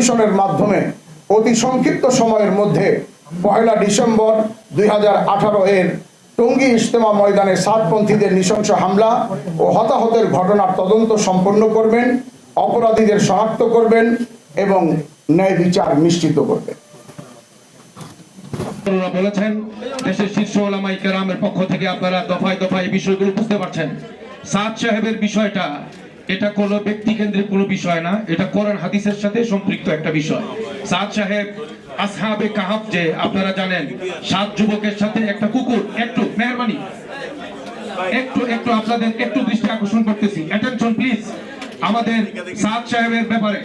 কমিশনের মাধ্যমে অতি সংক্ষিপ্ত সময়ের মধ্যে পয়লা ডিসেম্বর দুই এর টঙ্গী ইজতেমা ময়দানে সাতপন্থীদের নৃশংস হামলা ও হতাহতের ঘটনার তদন্ত সম্পন্ন করবেন, অপরাধীদের শনাক্ত করবেন এবং ন্যায় বিচার নিশ্চিত করবেন। বলেছেন, দেশের শীর্ষ ওলামাই কেরামের পক্ষ থেকে আপনারা দফায় দফায় বিষয়গুলো বুঝতে পারছেন। সাদ সাহেবের বিষয়টা এটা কোনো ব্যক্তি কেন্দ্রিক কোনো বিষয় না, এটা কোরআন হাদিসের সাথে সম্পৃক্ত একটা বিষয়। সাদ সাহেব, আসহাবে কাহাব যে আপনারা জানেন, সাত যুবকের সাথে একটা কুকুর, একটু, মেহরবানি। একটু একটু আপনাদের একটু দৃষ্টি আকর্ষণ করতেছি। অ্যাটেনশন প্লিজ আমাদের সাদ সাহেবের ব্যাপারে।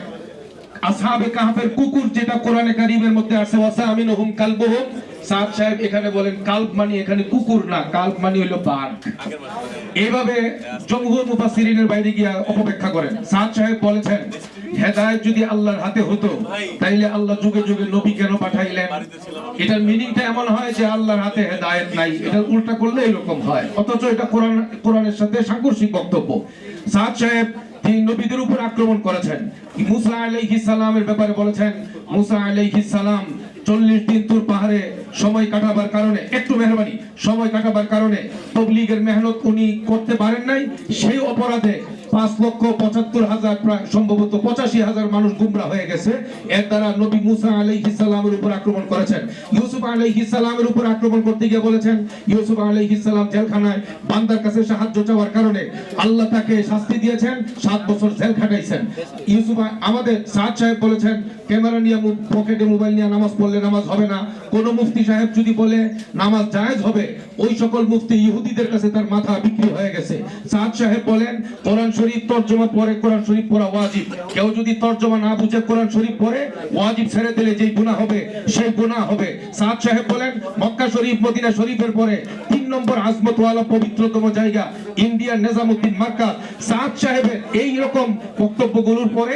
আসহাবে কাহাফের কুকুর যেটা কোরআনে কারিমের মধ্যে আছে ওয়াসা আমিনুহুম কালবুহুম সাদ সাহেব এখানে বলেন কাল্ব মানে এখানে কুকুর না কাল্ব মানে হলো বাঘ। এইভাবে জমহুর মুফাসসিরিনের বাইরে গিয়া অপব্যাখ্যা করেন। সাদ সাহেব বলেছেন, হেদায়েত যদি আল্লাহর হাতে হতো, তাইলে আল্লাহ যুগে যুগে নবী কেন পাঠাইলেন? এটার মিনিংটা এমন হয় যে আল্লাহর হাতে হেদায়েত নাই। এটা উল্টা করলে এরকম হয়। অথচ এটা কোরআন, কোরআনের সাথে সাংঘর্ষিক বক্তব্য। সাদ সাহেব তিনি নবীদের উপর আক্রমণ করেছেন। মুসা আলাইহিস সালামের ব্যাপারে বলেছেন, মুসা আলাইহিস সালাম চল্লিশ দিন তোর পাহাড়ে সময় কাটাবার কারণে, একটু মেহরবানি, সময় কাটাবার কারণে তবলিগের মেহনত উনি করতে পারেন নাই। সেই অপরাধে পাঁচ লক্ষ পঁচাত্তর হাজার প্রায় সম্ভবত পঁচাশি হাজার মানুষ গুমরা হয়ে গেছে। এর দ্বারা নবী মুসা আলী ইসালামের উপর আক্রমণ করেছেন। ইউসুফ আলাইহিস উপর আক্রমণ করতে গিয়ে বলেছেন, ইউসুফ আলাইহিস জেলখানায় বান্দার কাছে সাহায্য চাওয়ার কারণে আল্লাহ তাকে শাস্তি দিয়েছেন, সাত বছর জেল খাটাইছেন। ইউসুফ আমাদের সাদ সাহেব বলেছেন, ক্যামেরা নিয়ে পকেটে মোবাইল নিয়ে নামাজ পড়লে নামাজ হবে না। কোন মুফতি সাহেব যদি বলে নামাজ জায়েজ হবে, ওই সকল মুফতি ইহুদিদের কাছে তার মাথা বিক্রি হয়ে গেছে। সাদ সাহেব বলেন, কোরআন শরীফ তর্জমা পরে, কোরআন শরীফ পড়া ওয়াজিব। কেউ যদি তর্জমা না বুঝে কোরআন শরীফ পড়ে, ওয়াজিব ছেড়ে দিলে যেই গুনাহ হবে, সেই গুনাহ হবে। সাদ সাহেব বলেন মক্কা শরীফ মদিনা শরীফের পরে নম্বর আজমত ওয়ালা পবিত্রতম জায়গা ইন্ডিয়ার নিজামুদ্দিন মার্কাজ সাদ সাহেবের এই রকম বক্তব্যগুলোর পরে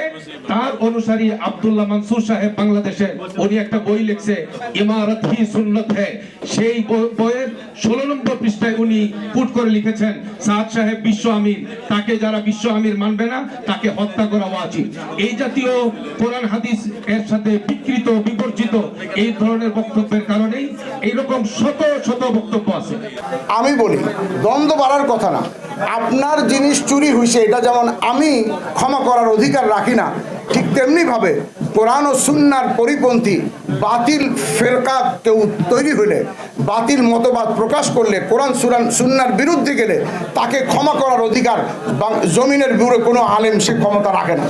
তার অনুসারী আব্দুল্লাহ মানসুর সাহেব বাংলাদেশের উনি একটা বই লিখছে, ইমারত হি সুন্নত হ্যায় সেই বইয়ের ষোলো নম্বর পৃষ্ঠায় উনি পুট করে লিখেছেন, সাদ সাহেব বিশ্ব আমির। তাকে যারা বিশ্ব আমির মানবে না, তাকে হত্যা করা উচিত এই জাতীয় কোরআন, হাদিস এর সাথে বিকৃত, বিবর্জিত এই ধরনের বক্তব্যের কারণেই এইরকম শত শত বক্তব্য আছে। আমি বলি, দ্বন্দ্ব বাড়ার কথা না। আপনার জিনিস চুরি হয়েছে এটা যেমন আমি ক্ষমা করার অধিকার রাখি না, ঠিক তেমনিভাবে কোরআন ও সুন্নার পরিপন্থী বাতিল ফেরকা কেউ তৈরি হলে বাতিল মতবাদ প্রকাশ করলে, কোরআন, সুরান, সুন্নার বিরুদ্ধে গেলে তাকে ক্ষমা করার অধিকার জমিনের ব্যুরো কোনো আলেম সে ক্ষমতা রাখে না।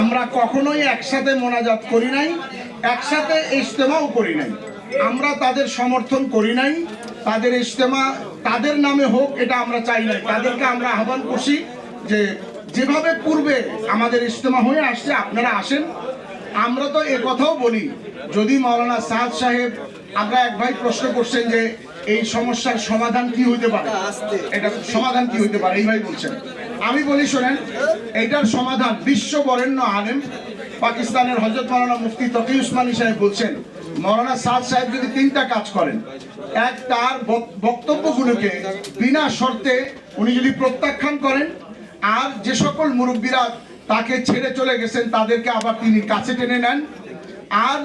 আমরা কখনোই একসাথে মোনাজাত করি নাই, একসাথে ইজতেমাও করি নাই। আমরা তাদের সমর্থন করি নাই তাদের ইজতেমা তাদের নামে হোক, এটা আমরা চাই নাই। তাদেরকে আমরা আহ্বান করছি যে যেভাবে পূর্বে আমাদের ইজতেমা হয়ে আসছে, আপনারা আসেন। আমরা তো এ কথাও বলি, যদি মাওলানা সাদ সাহেব আমরা এক ভাই প্রশ্ন করছেন যে এই সমস্যার সমাধান কি হইতে পারে? এটা সমাধান কি হইতে পারে? এই ভাই বলছেন। আমি বলি, শোনেন, এটার সমাধান বিশ্ব বরেণ্য আলেম, পাকিস্তানের হজরত মৌলানা মুফতি তকি উসমানী সাহেব বলছেন মৌলানা সাদ সাহেব যদি তিনটা কাজ করেন, এক তার বক্তব্যগুলোকে বিনা শর্তে উনি যদি প্রত্যাখ্যান করেন, আর যে সকল মুরব্বীরা তাকে ছেড়ে চলে গেছেন, তাদেরকে আবার তিনি কাছে টেনে নেন। আর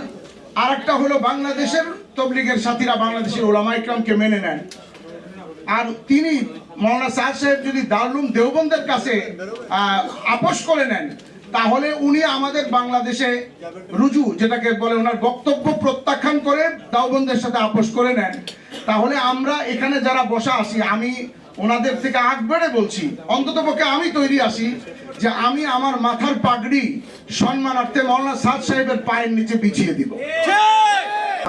আরেকটা হলো বাংলাদেশের তবলিগের সাথীরা বাংলাদেশের ওলামা ইকরামকে মেনে নেন। আর তিনি মৌলানা সাহেব যদি দারুম দেওবন্দের কাছে আপোষ করে নেন তাহলে উনি আমাদের বাংলাদেশে রুজু, যেটাকে বলে ওনার বক্তব্য প্রত্যাখ্যান করে, দাওবন্দের সাথে আপোষ করে নেন। তাহলে আমরা এখানে যারা বসা আছি, আমি ওনাদের থেকে আগ বেড়ে বলছি, অন্তত পক্ষে আমি তৈরি আছি যে আমি আমার মাথার পাগড়ি সম্মানার্থে মৌলানা সাদ সাহেবের পায়ের নিচে বিছিয়ে দিব।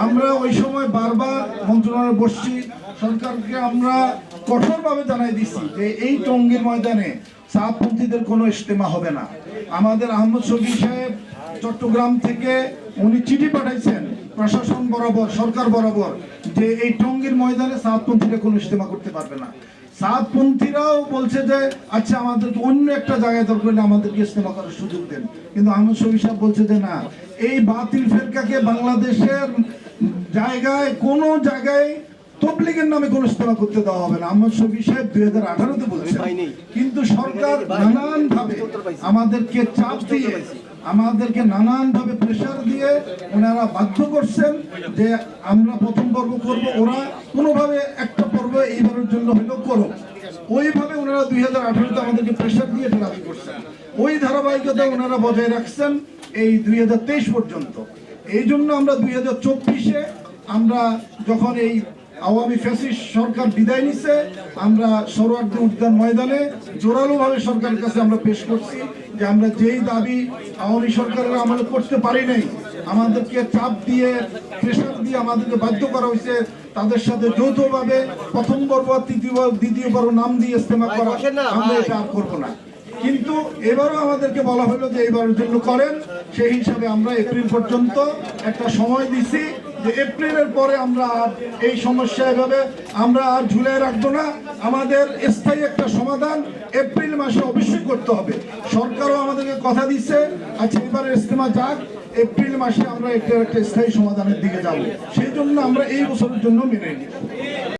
আমরা ওই সময় বারবার মন্ত্রণালয়ে বসছি, সরকারকে আমরা কঠোরভাবে জানাই দিচ্ছি যে এই টঙ্গীর ময়দানে সাতপন্থীদের কোনো ইজতেমা হবে না। আমাদের আহমদ শফি সাহেব চট্টগ্রাম থেকে উনি চিঠি পাঠাইছেন, প্রশাসন বরাবর, সরকার বরাবর, যে এই টঙ্গীর ময়দানে সাতপন্থীরা কোনো ইজতেমা করতে পারবে না। সাতপন্থীরাও বলছে যে আচ্ছা আমাদেরকে অন্য একটা জায়গায় দরকার হলে আমাদেরকে ইজতেমা করার সুযোগ দেন। কিন্তু আহমদ শফি সাহেব বলছে যে, না, এই বাতিল ফেরকাকে বাংলাদেশের জায়গায়, কোনো জায়গায় তবলিগের নামে ইস্তেমা করতে দেওয়া হবে না। আমার শফি সাহেব দুই হাজার আঠারোতে বলছেন কিন্তু সরকার নানান ভাবে আমাদেরকে চাপ দিয়ে আমাদেরকে নানানভাবে প্রেশার দিয়ে ওনারা বাধ্য করছেন যে আমরা প্রথম পর্ব করব ওরা কোনোভাবে একটা পর্ব এইবারের জন্য হলেও করো ওইভাবে ওনারা দুই হাজার আঠারোতে আমাদেরকে প্রেশার দিয়ে এটা দাবি করছেন। ওই ধারাবাহিকতা ওনারা বজায় রাখছেন এই দুই হাজার তেইশ পর্যন্ত। এই জন্য আমরা দুই হাজার চব্বিশে আমরা যখন এই আওয়ামী ফ্যাসিস্ট সরকার বিদায় নিছে। আমরা সরোয়ার্দী উদ্যান ময়দানে জোরালোভাবে সরকারের কাছে আমরা পেশ করছি যে আমরা যেই দাবি আওয়ামী সরকারের আমলে করতে পারি নাই আমাদেরকে চাপ দিয়ে প্রেশার দিয়ে আমাদেরকে বাধ্য করা হয়েছে তাদের সাথে যৌথভাবে প্রথম পর্ব তৃতীয় দ্বিতীয় পর্ব নাম দিয়ে ইস্তেমা করা আমরা এটা আর করব না। কিন্তু এবারও আমাদেরকে বলা হলো যে এবারের জন্য করেন সেই হিসাবে আমরা এপ্রিল পর্যন্ত একটা সময় দিছি। যে এপ্রিলের পরে আমরা আর এই সমস্যা এভাবে আমরা আর ঝুলে রাখব না। আমাদের স্থায়ী একটা সমাধান এপ্রিল মাসে অবশ্যই করতে হবে। সরকারও আমাদেরকে কথা দিচ্ছে আচ্ছা এবারে ইস্তেমা যাক, এপ্রিল মাসে আমরা একটা একটা স্থায়ী সমাধানের দিকে যাব। সেই জন্য আমরা এই বছরের জন্য মেনে নিই